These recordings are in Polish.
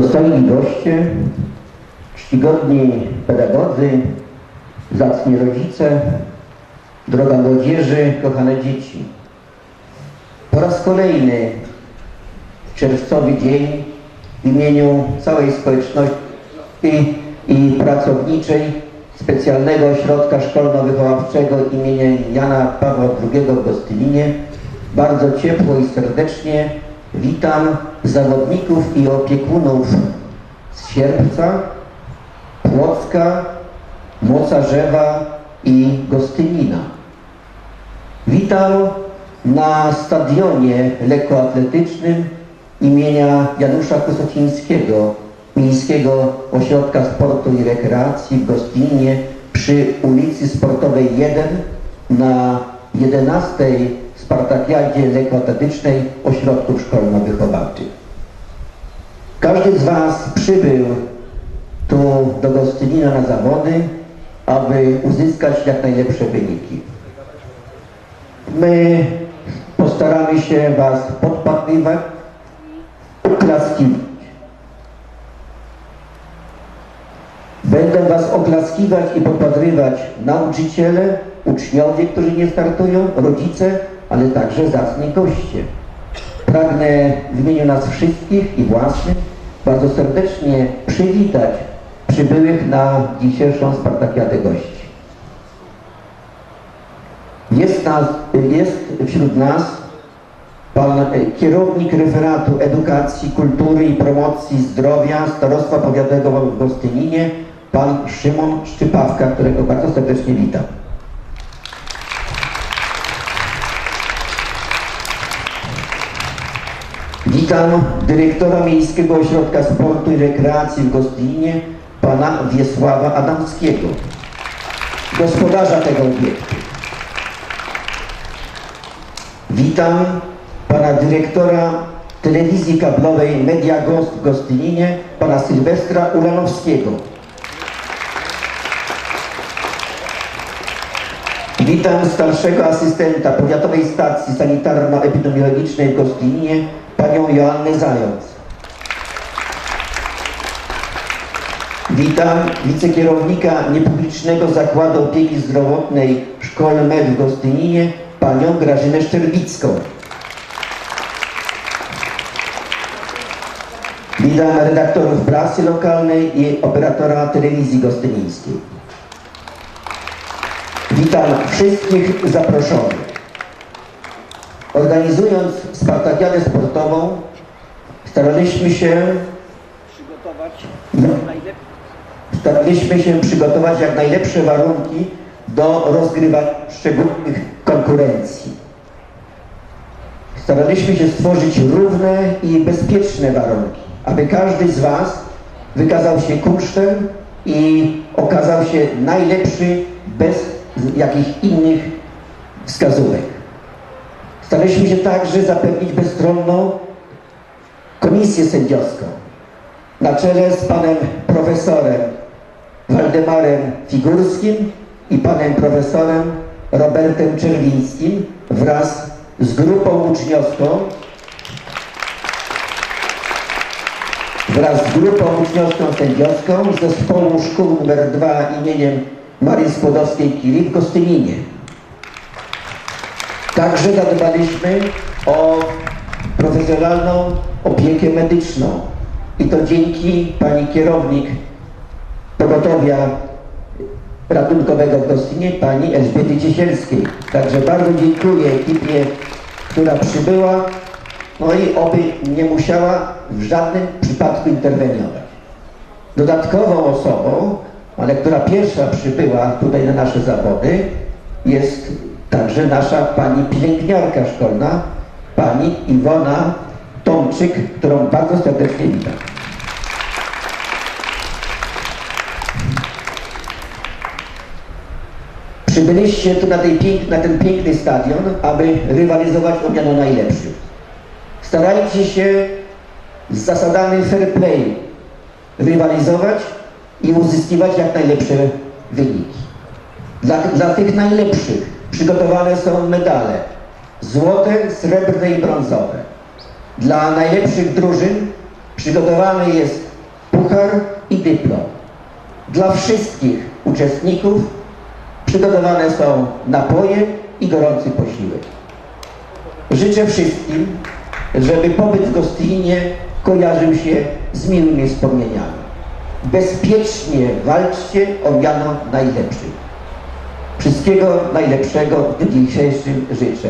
Dostojni goście, czcigodni pedagodzy, zacni rodzice, droga młodzieży, kochane dzieci. Po raz kolejny czerwcowy dzień w imieniu całej społeczności i pracowniczej Specjalnego Ośrodka Szkolno-Wychowawczego imienia Jana Pawła II w Gostylinie bardzo ciepło i serdecznie witam zawodników i opiekunów z Sierpca, Płocka, Mocarzewa i Gostynina. Witam na stadionie lekkoatletycznym imienia Janusza Kosocińskiego, Miejskiego Ośrodka Sportu i Rekreacji w Gostyninie przy ulicy Sportowej 1 na 11 Spartakiadzie Lekkoatletycznej Ośrodków Szkolno-Wychowawczych. Każdy z Was przybył tu do Gostynina na zawody, aby uzyskać jak najlepsze wyniki. My postaramy się Was podpatrywać, oklaskiwać. Będą Was oklaskiwać i podpatrywać nauczyciele, uczniowie, którzy nie startują, rodzice, ale także zacni goście. Pragnę w imieniu nas wszystkich i własnych bardzo serdecznie przywitać przybyłych na dzisiejszą Spartakiadę gości. Jest, nas, jest wśród nas pan e, kierownik referatu edukacji, kultury i promocji zdrowia Starostwa Powiatowego w Gostyninie, pan Szymon Szczypawka, którego bardzo serdecznie witam. Witam dyrektora Miejskiego Ośrodka Sportu i Rekreacji w Gostyninie, pana Wiesława Adamskiego, gospodarza tego obiektu. Witam pana dyrektora telewizji kablowej Media Gost w Gostyninie, pana Sylwestra Ulanowskiego. Witam starszego asystenta Powiatowej Stacji Sanitarno-Epidemiologicznej w Gostyninie, panią Joannę Zając. Witam wicekierownika Niepublicznego Zakładu Opieki Zdrowotnej Szkoły Med w Gostyninie, panią Grażynę Szczerbicką. Witam redaktorów prasy lokalnej i operatora telewizji gostynińskiej. Witam wszystkich zaproszonych. Organizując Spartakiadę sportową, staraliśmy się przygotować jak najlepsze, staraliśmy się przygotować jak najlepsze warunki do rozgrywania szczególnych konkurencji. Staraliśmy się stworzyć równe i bezpieczne warunki, aby każdy z Was wykazał się kunsztem i okazał się najlepszy bez jakichś innych wskazówek. Staraliśmy się także zapewnić bezstronną komisję sędziowską na czele z panem profesorem Waldemarem Figurskim i panem profesorem Robertem Czerwińskim wraz z grupą uczniowską wraz z grupą uczniowską sędziowską zespołu szkół nr 2 imieniem Marii Skłodowskiej-Curie w Gostyninie. Także zadbaliśmy o profesjonalną opiekę medyczną i to dzięki pani kierownik pogotowia ratunkowego w Gostynie, pani Elżbiety Ciesielskiej. Także bardzo dziękuję ekipie, która przybyła, no i oby nie musiała w żadnym przypadku interweniować. Dodatkową osobą, ale która pierwsza przybyła tutaj na nasze zawody, jest także nasza pani pielęgniarka szkolna, pani Iwona Tomczyk, którą bardzo serdecznie witam. Przybyliście tu na, pięk, na ten piękny stadion, aby rywalizować o miano najlepszych. Starajcie się z zasadami fair play rywalizować i uzyskiwać jak najlepsze wyniki. Dla, dla tych najlepszych przygotowane są medale złote, srebrne i brązowe. Dla najlepszych drużyn przygotowany jest puchar i dyplom. Dla wszystkich uczestników przygotowane są napoje i gorący posiłek. Życzę wszystkim, żeby pobyt w Gostyninie kojarzył się z miłymi wspomnieniami. Bezpiecznie walczcie o miano najlepszych. Wszystkiego najlepszego w dniu dzisiejszym życzę.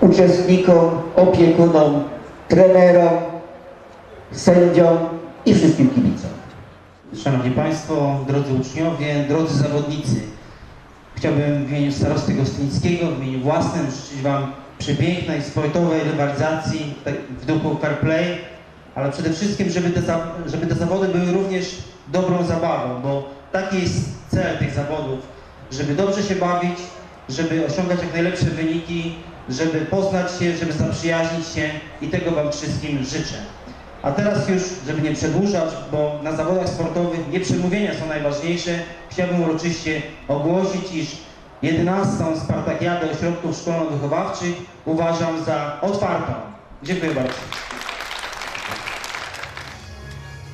Uczestnikom, opiekunom, trenerom, sędziom i wszystkim kibicom. Szanowni Państwo, drodzy uczniowie, drodzy zawodnicy. Chciałbym w imieniu starosty Gostynickiego, w imieniu własnym życzyć Wam przepięknej, sportowej rywalizacji w duchu fair play, ale przede wszystkim, żeby te, żeby te zawody były również dobrą zabawą, bo taki jest cel tych zawodów, żeby dobrze się bawić, żeby osiągać jak najlepsze wyniki, żeby poznać się, żeby zaprzyjaźnić się i tego Wam wszystkim życzę. A teraz już, żeby nie przedłużać, bo na zawodach sportowych nie przemówienia są najważniejsze, chciałbym uroczyście ogłosić, iż 11. Spartakiadę Ośrodków Szkolno-Wychowawczych uważam za otwartą. Dziękuję bardzo.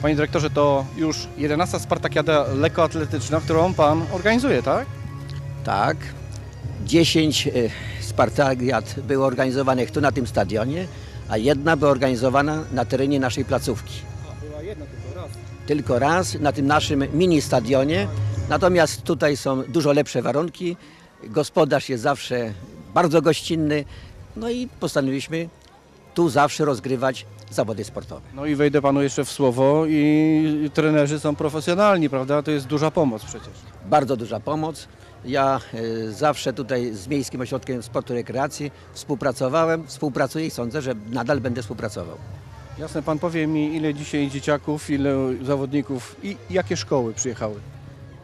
Panie dyrektorze, to już 11 Spartakiada lekkoatletyczna, którą Pan organizuje, tak? Tak. 10 e, Spartakiad było organizowanych tu na tym stadionie, a jedna była organizowana na terenie naszej placówki. Była jedna tylko raz. Tylko raz na tym naszym mini stadionie. Natomiast tutaj są dużo lepsze warunki. Gospodarz jest zawsze bardzo gościnny. No i postanowiliśmy tu zawsze rozgrywać zawody sportowe. No i wejdę Panu jeszcze w słowo i trenerzy są profesjonalni, prawda? To jest duża pomoc przecież. Bardzo duża pomoc. Ja e, zawsze tutaj z Miejskim Ośrodkiem Sportu i Rekreacji współpracowałem, współpracuję i sądzę, że nadal będę współpracował. Jasne, Pan powie mi, ile dzisiaj dzieciaków, ile zawodników i jakie szkoły przyjechały?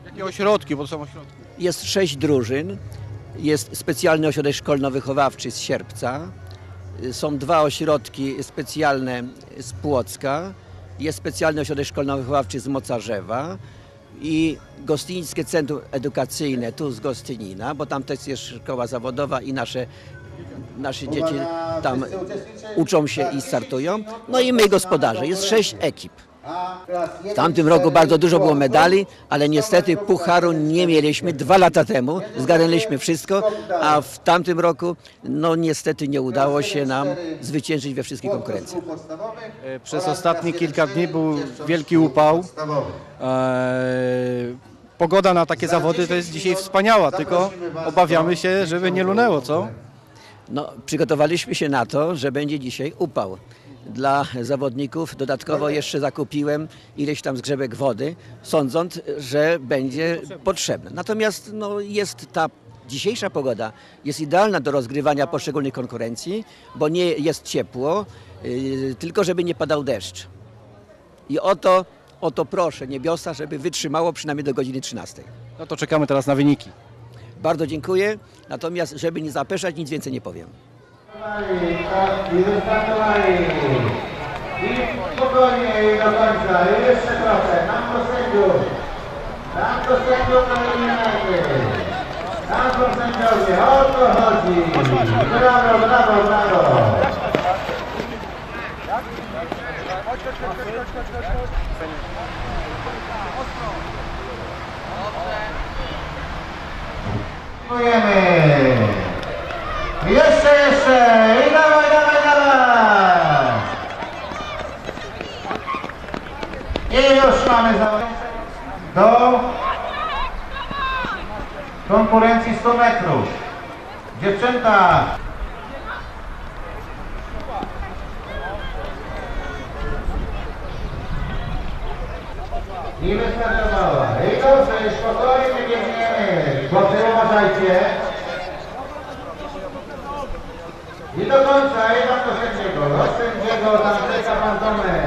Jakie ośrodki, bo to są ośrodki. Jest sześć drużyn, jest specjalny ośrodek szkolno-wychowawczy z Sierpca, są dwa ośrodki specjalne z Płocka, jest specjalny ośrodek szkolno-wychowawczy z Mocarzewa i Gostynickie Centrum Edukacyjne tu z Gostynina, bo tam też jest szkoła zawodowa i nasze, nasze dzieci tam uczą się i startują. No i my gospodarze, jest sześć ekip. W tamtym roku bardzo dużo było medali, ale niestety pucharu nie mieliśmy. Dwa lata temu zgarnęliśmy wszystko, a w tamtym roku no niestety nie udało się nam zwyciężyć we wszystkich konkurencjach. E, Przez ostatnie kilka dni był wielki upał. Eee, Pogoda na takie zawody to jest dzisiaj wspaniała, tylko obawiamy się, żeby nie lunęło, co? No, przygotowaliśmy się na to, że będzie dzisiaj upał. Dla zawodników dodatkowo jeszcze zakupiłem ileś tam zgrzebek wody, sądząc, że będzie potrzebne. Natomiast no, jest ta dzisiejsza pogoda jest idealna do rozgrywania poszczególnych konkurencji, bo nie jest ciepło, yy, tylko żeby nie padał deszcz. I o to, o to proszę niebiosa, żeby wytrzymało przynajmniej do godziny 13. No to czekamy teraz na wyniki. Bardzo dziękuję, natomiast żeby nie zapeszać, nic więcej nie powiem. I wystartowali. I spokojnie do końca. I jeszcze trochę. Tam do sędziów. Tam do sędziów nominalnych. Tam są sędziowie. O to chodzi. Brawo, brawo, brawo. Dziękujemy. Jeszcze, jeszcze! I dawaj, dawaj, dawaj! I już mamy za... do konkurencji 100 metrów. Dziewczęta! I wystartowała. I dobrze, spokojnie biegniemy. Chłopcy, uważajcie. I do końca, i tam do sędziego, do sędziego, tam czeka pan Tomek.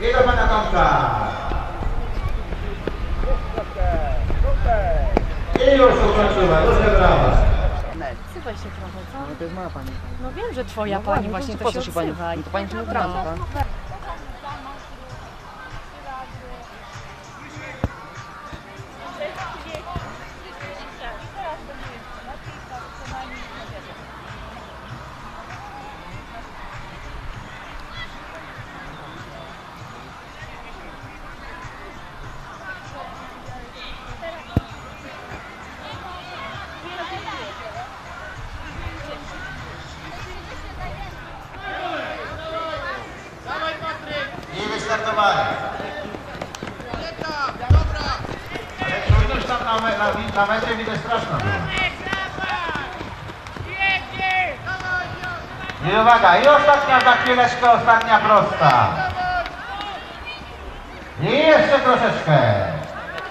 I do pana Tomka. I już ukończyła, duże brawa. Odzywaj się trochę, co? No to jest moja pani. No wiem, że twoja pani właśnie, to się pani? odzywaj. No to pani się nie I uwaga, i ostatnia za chwileczkę, ostatnia prosta. I jeszcze troszeczkę.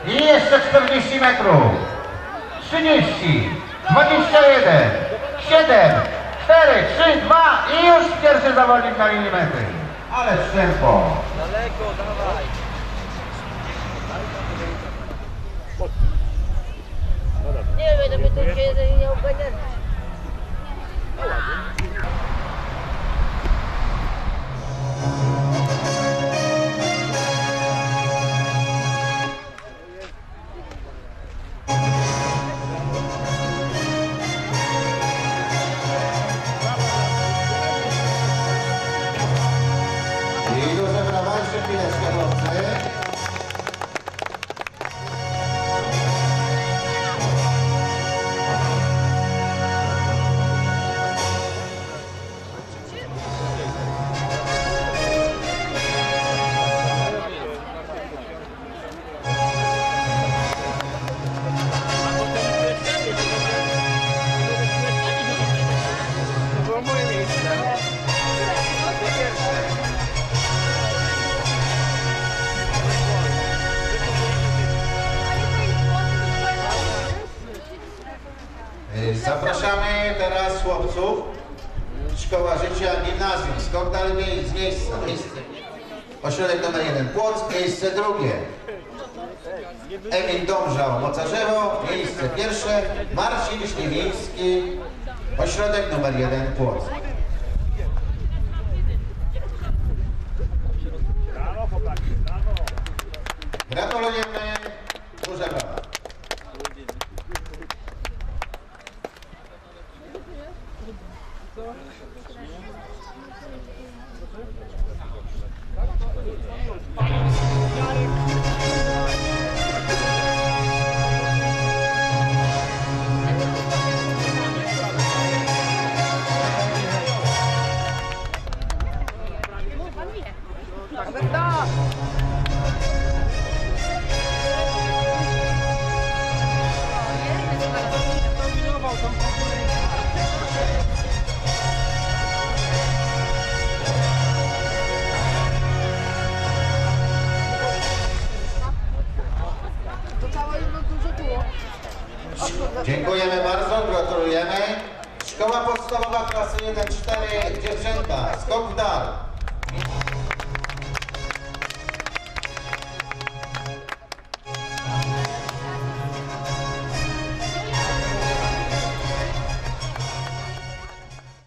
I jeszcze 40 metrów. 30, 21, 7, 4, 3, 2 i już pierwszy zawodnik na linii mety. Ale tempo. Nie wiem, my tu się nie ogarniamy. Teraz chłopców. Szkoła Życia Gimnazjum. Skok dalej z miejsca. Miejsce. Ośrodek numer jeden Płock, miejsce drugie. Emil Dążał, Mocarzewo, miejsce pierwsze. Marcin Śliwiński, ośrodek numer jeden Płock. Dziękujemy bardzo, gratulujemy. Szkoła podstawowa klasy 1-4, dziewczęta, skok w dal.